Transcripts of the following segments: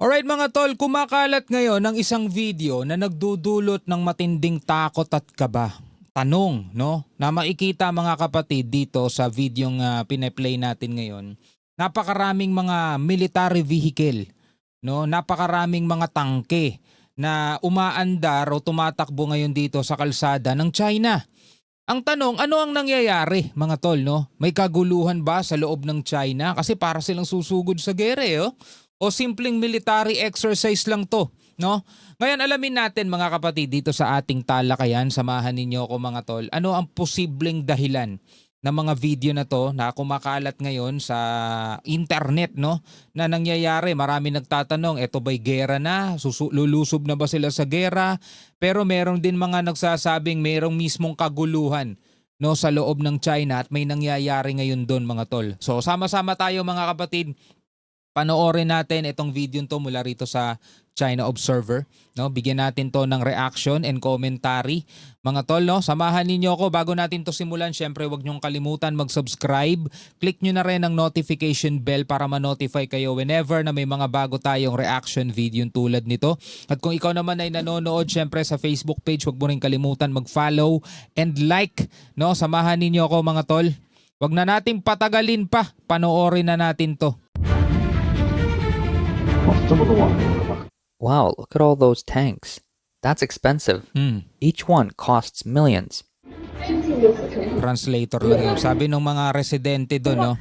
Alright mga tol, kumakalat ngayon ng isang video na nagdudulot ng matinding takot at kaba. Tanong, no? Na makikita mga kapatid dito sa video nga pineplay natin ngayon. Napakaraming mga military vehicle, no? Napakaraming mga tangke na umaandar o tumatakbo ngayon dito sa kalsada ng China. Ang tanong, ano ang nangyayari mga tol, no? May kaguluhan ba sa loob ng China? Kasi para silang susugod sa gere, oh. O simpleng military exercise lang to, no? Ngayon alamin natin mga kapatid dito sa ating talakayan, samahan ninyo ako mga tol. Ano ang posibleng dahilan ng mga video na to na kumakalat ngayon sa internet, no? Na nangyayari, marami nagtatanong, eto ba'y gera na? Susu- lulusob na ba sila sa gera? Pero meron din mga nagsasabing merong mismong kaguluhan no sa loob ng China at may nangyayari ngayon doon mga tol. So sama-sama tayo mga kapatid panoorin natin itong video to mula rito sa China Observer. No, bigyan natin to ng reaction and commentary. Mga tol, no, samahan ninyo ako bago natin to simulan. Syempre, wag niyong kalimutan mag-subscribe. Click niyo na rin ang notification bell para ma-notify kayo whenever na may mga bago tayong reaction video tulad nito. At kung ikaw naman ay nanonood syempre sa Facebook page, wag mo rin kalimutan mag-follow and like, no? Samahan ninyo ako mga tol. Wag na nating patagalin pa. Panoorin na natin to. 哇，这么多网红的吗？ Wow, look at all those tanks. That's expensive. Hmm. Each one costs millions. Translator lang yun. Sabi ng mga residente doon, no?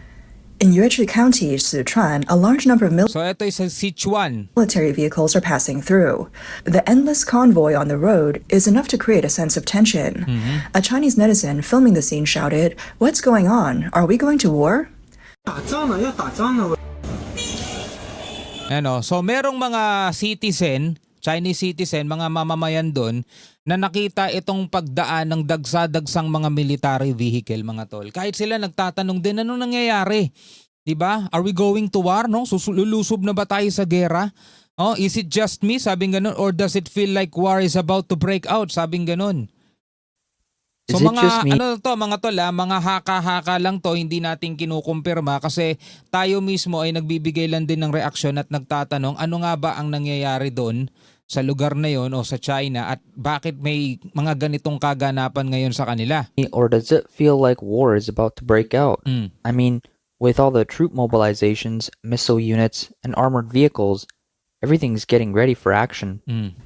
In Yuezhi County, Sichuan, a large number of So ito is sa Sichuan. military vehicles are passing through. The endless convoy on the road is enough to create a sense of tension. A Chinese netizen filming the scene shouted, What's going on? Are we going to war? 打仗了，要打仗了。 Ano, so merong mga citizen, Chinese citizen, mga mamamayan doon na nakita itong pagdaan ng dagsa-dagsang mga military vehicle mga tol. Kahit sila nagtatanong din ano nangyayari. 'Di ba? Are we going to war, no? Susululusob na ba tayo sa gera? Oh, is it just me? Sabing ganun or does it feel like war is about to break out? Sabing ganun. So Is mga ano to mga tol ah, mga haka-haka lang to hindi natin kinukumpirma kasi tayo mismo ay nagbibigay lang din ng reaksyon at nagtatanong ano nga ba ang nangyayari doon sa lugar na yon o sa China at bakit may mga ganitong kaganapan ngayon sa kanila. Or does it feel like war is about to break out? Mm. I mean, with all the troop mobilizations, missile units, and armored vehicles, everything's getting ready for action. Mm.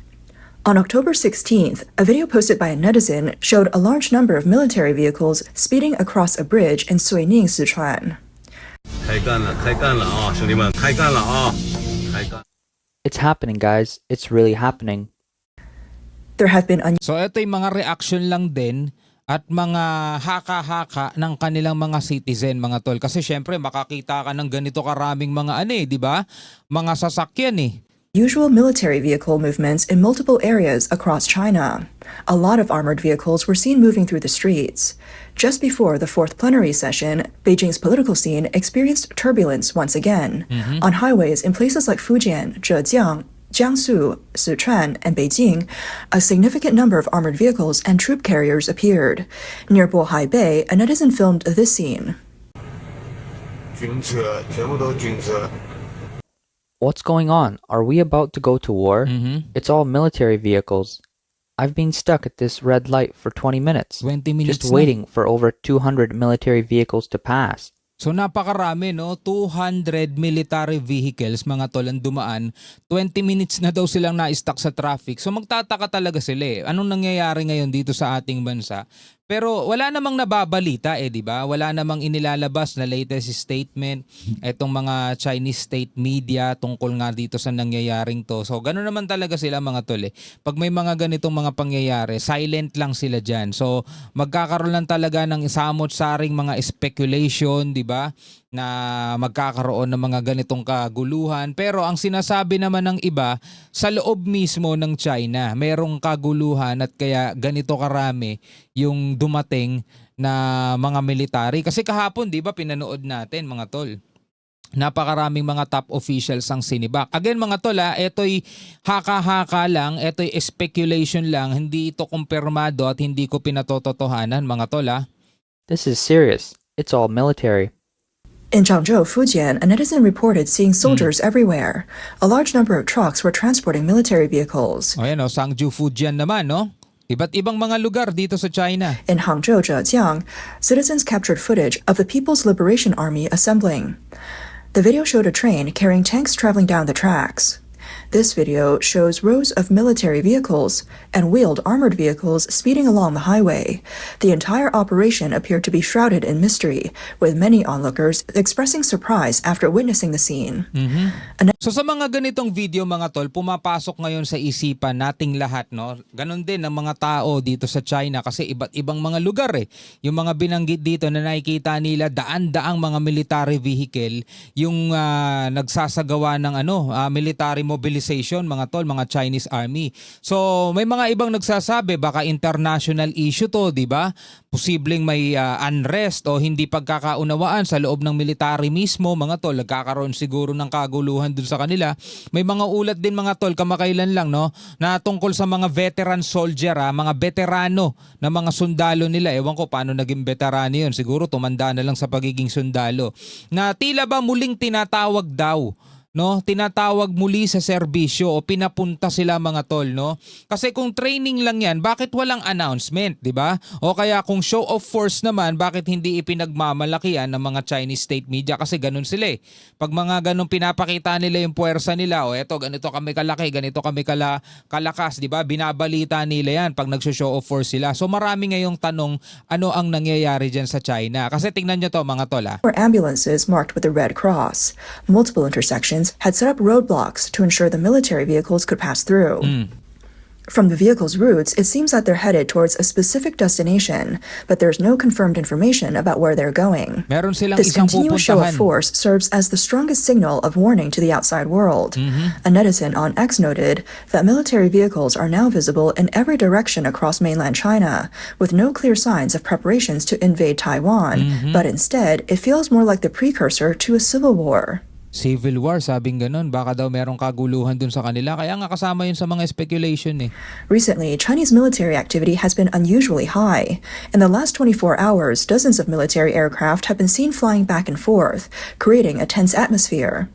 On October 16th, a video posted by a netizen showed a large number of military vehicles speeding across a bridge in Suining, Sichuan. It's happening, guys. It's really happening. There have been un- So ito yung mga reaction lang din at mga haka-haka ng kanilang mga citizen, mga tol. Kasi syempre makakita ka ng ganito karaming mga ano eh, di ba? Mga sasakyan eh usual military vehicle movements in multiple areas across China. A lot of armored vehicles were seen moving through the streets. Just before the fourth plenary session, Beijing's political scene experienced turbulence once again. On highways in places like Fujian, Zhejiang, Jiangsu, Sichuan, and Beijing, a significant number of armored vehicles and troop carriers appeared. Near Bohai Bay, a netizen filmed this scene. 军车全部都军车。 What's going on? Are we about to go to war? Mhm. It's all military vehicles. I've been stuck at this red light for 20 minutes, 20 minutes just na. waiting for over 200 military vehicles to pass. So napakarami no, 200 military vehicles mga tol ang dumaan. 20 minutes na daw silang na-stuck sa traffic. So magtataka talaga sila eh. Anong nangyayari ngayon dito sa ating bansa? Pero wala namang nababalita eh, di ba? Wala namang inilalabas na latest statement itong mga Chinese state media tungkol nga dito sa nangyayaring to. So gano'n naman talaga sila mga tol eh. Pag may mga ganitong mga pangyayari, silent lang sila dyan. So magkakaroon lang talaga ng samot-saring mga speculation, di ba? na magkakaroon ng mga ganitong kaguluhan. Pero ang sinasabi naman ng iba, sa loob mismo ng China, merong kaguluhan at kaya ganito karami yung dumating na mga military. Kasi kahapon, di ba, pinanood natin mga tol napakaraming mga top officials ang sinibak. Again mga tol ha, ito'y haka-haka lang, ito'y speculation lang, hindi ito kumpirmado at hindi ko pinatototohanan mga tol ha. This is serious. It's all military. In Zhangzhou, Fujian, a netizen reported seeing soldiers everywhere. A large number of trucks were transporting military vehicles. O yan o, Sangju Fujian naman, no? Iba't ibang mga lugar dito sa China. In Hangzhou, Zhejiang, citizens captured footage of the People's Liberation Army assembling. The video showed a train carrying tanks traveling down the tracks. This video shows rows of military vehicles and wheeled armored vehicles speeding along the highway. The entire operation appeared to be shrouded in mystery, with many onlookers expressing surprise after witnessing the scene. So sa mga ganitong video mga tol, pumapasok ngayon sa isipan nating lahat, no? Ganon din ang mga tao dito sa China kasi iba't ibang mga lugar eh. Yung mga binanggit dito na nakikita nila daan-daang mga military vehicle yung ah, nagsasagawa ng ano, ah, military mobilization mga tol, mga Chinese army. So may mga ibang nagsasabi baka international issue to, 'di ba? Posibleng may ah, unrest o hindi pagkakaunawaan sa loob ng military mismo, mga tol. Nagkakaroon siguro ng kaguluhan dun sa kanila. May mga ulat din mga tol kamakailan lang no na tungkol sa mga veteran soldier, ah, mga veterano na mga sundalo nila. Ewan ko paano naging veterano 'yon. Siguro tumanda na lang sa pagiging sundalo. Na tila ba muling tinatawag daw no? Tinatawag muli sa serbisyo o pinapunta sila mga tol no? Kasi kung training lang yan bakit walang announcement di ba? O kaya kung show of force naman bakit hindi ipinagmamalakihan ng mga Chinese state media? Kasi ganun sila eh. Pag mga ganun pinapakita nila yung puwersa nila o eto ganito kami kalaki ganito kami kala, kalakas di ba? Binabalita nila yan pag nagso-show of force sila. So marami ngayong tanong ano ang nangyayari diyan sa China? Kasi tingnan nyo to mga tol ah. were ambulances marked with the Red Cross. Multiple intersections had set up roadblocks to ensure the military vehicles could pass through. From the vehicles' routes, it seems that they're headed towards a specific destination, but there's no confirmed information about where they're going. This continuous show of force serves as the strongest signal of warning to the outside world. A netizen on X noted that military vehicles are now visible in every direction across mainland China, with no clear signs of preparations to invade Taiwan, but instead, it feels more like the precursor to a civil war. Civil War, sabing ganun. Baka daw merong kaguluhan dun sa kanila. Kaya nga kasama yun sa mga speculation eh. Recently, Chinese military activity has been unusually high. In the last 24 hours, dozens of military aircraft have been seen flying back and forth, creating a tense atmosphere.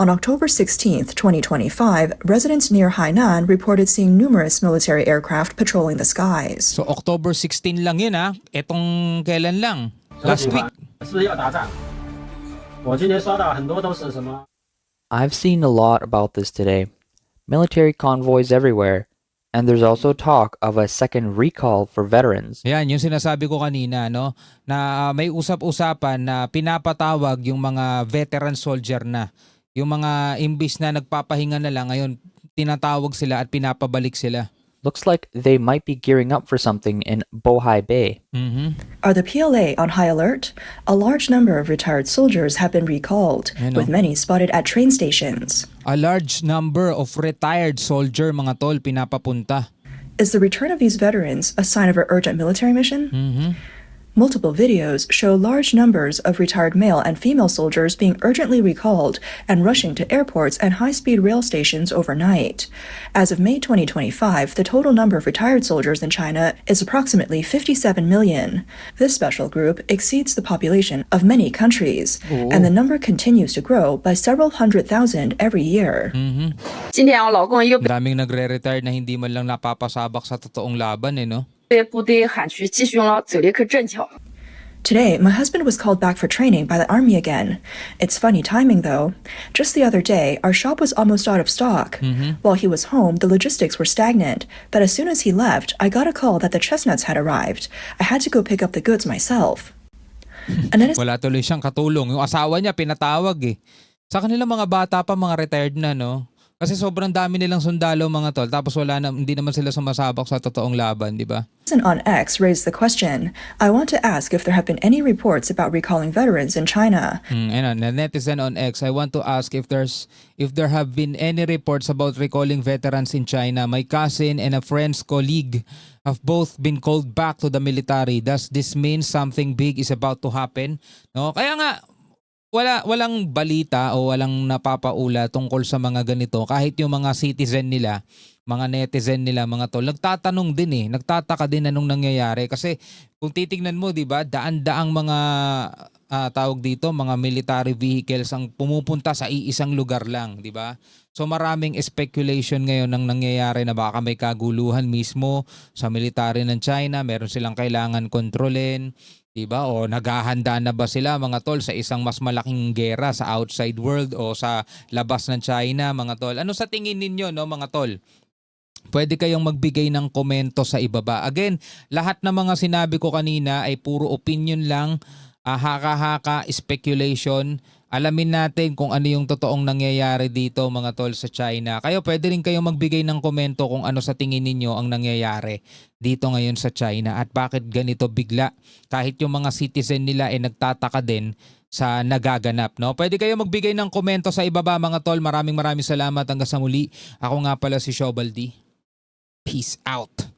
On October 16, 2025, residents near Hainan reported seeing numerous military aircraft patrolling the skies. So October 16 lang yun ha. Etong kailan lang? Last week. I've seen a lot about this today. Military convoys everywhere, and there's also talk of a second recall for veterans. Yan, yung sinasabi ko kanina, no? Na ah, may usap-usapan na pinapatawag yung mga veteran soldier na. Yung mga imbis na nagpapahinga na lang, ngayon tinatawag sila at pinapabalik sila. Looks like they might be gearing up for something in Bohai Bay. Mhm. Are the PLA on high alert? A large number of retired soldiers have been recalled, with many spotted at train stations. A large number of retired soldier, mga tol, pinapapunta. Is the return of these veterans a sign of an urgent military mission? Mhm. Multiple videos show large numbers of retired male and female soldiers being urgently recalled and rushing to airports and high speed rail stations overnight. As of May 2025, the total number of retired soldiers in China is approximately 57 million. This special group exceeds the population of many countries, and the number continues to grow by several hundred thousand every year. Mm-hmm. Today, my husband was called back for training by the army again. It's funny timing though. Just the other day, our shop was almost out of stock. Mm-hmm. While he was home, the logistics were stagnant. But as soon as he left, I got a call that the chestnuts had arrived. I had to go pick up the goods myself. Another Wala tuloy siyang katulong. Yung asawa niya pinatawag eh. Sa kanila mga bata pa, mga retired na, no? Kasi sobrang dami nilang sundalo mga tol. Tapos wala na, hindi naman sila sumasabak sa totoong laban, di ba? On X raised the question I want to ask if there have been any reports about recalling veterans in China. Mm, ayun, na netizen on X, I want to ask if there's if there have been any reports about recalling veterans in China. My cousin and a friend's colleague have both been called back to the military. Does this mean something big is about to happen? No? Kaya nga wala walang balita o walang napapaula tungkol sa mga ganito. Kahit yung mga citizen nila mga netizen nila mga tol nagtatanong din eh. Nagtataka din anong nangyayari. Kasi kung titingnan mo 'di ba daan-daang mga ah, tawag dito, mga military vehicles ang pumupunta sa iisang lugar lang, di ba? So maraming speculation ngayon ng nangyayari na baka may kaguluhan mismo sa military ng China, meron silang kailangan kontrolin, 'di ba? O naghahanda na ba sila mga tol sa isang mas malaking gera sa outside world o sa labas ng China, mga tol? Ano sa tingin ninyo, no, mga tol? Pwede kayong magbigay ng komento sa ibaba. Again, lahat ng mga sinabi ko kanina ay puro opinion lang, ah, haka-haka, speculation. Alamin natin kung ano yung totoong nangyayari dito mga tol sa China. Kayo pwede rin kayong magbigay ng komento kung ano sa tingin ninyo ang nangyayari dito ngayon sa China at bakit ganito bigla kahit yung mga citizen nila ay nagtataka din sa nagaganap. No? Pwede kayo magbigay ng komento sa ibaba mga tol. Maraming maraming salamat hanggang sa muli. Ako nga pala si Shobaldi. Peace out.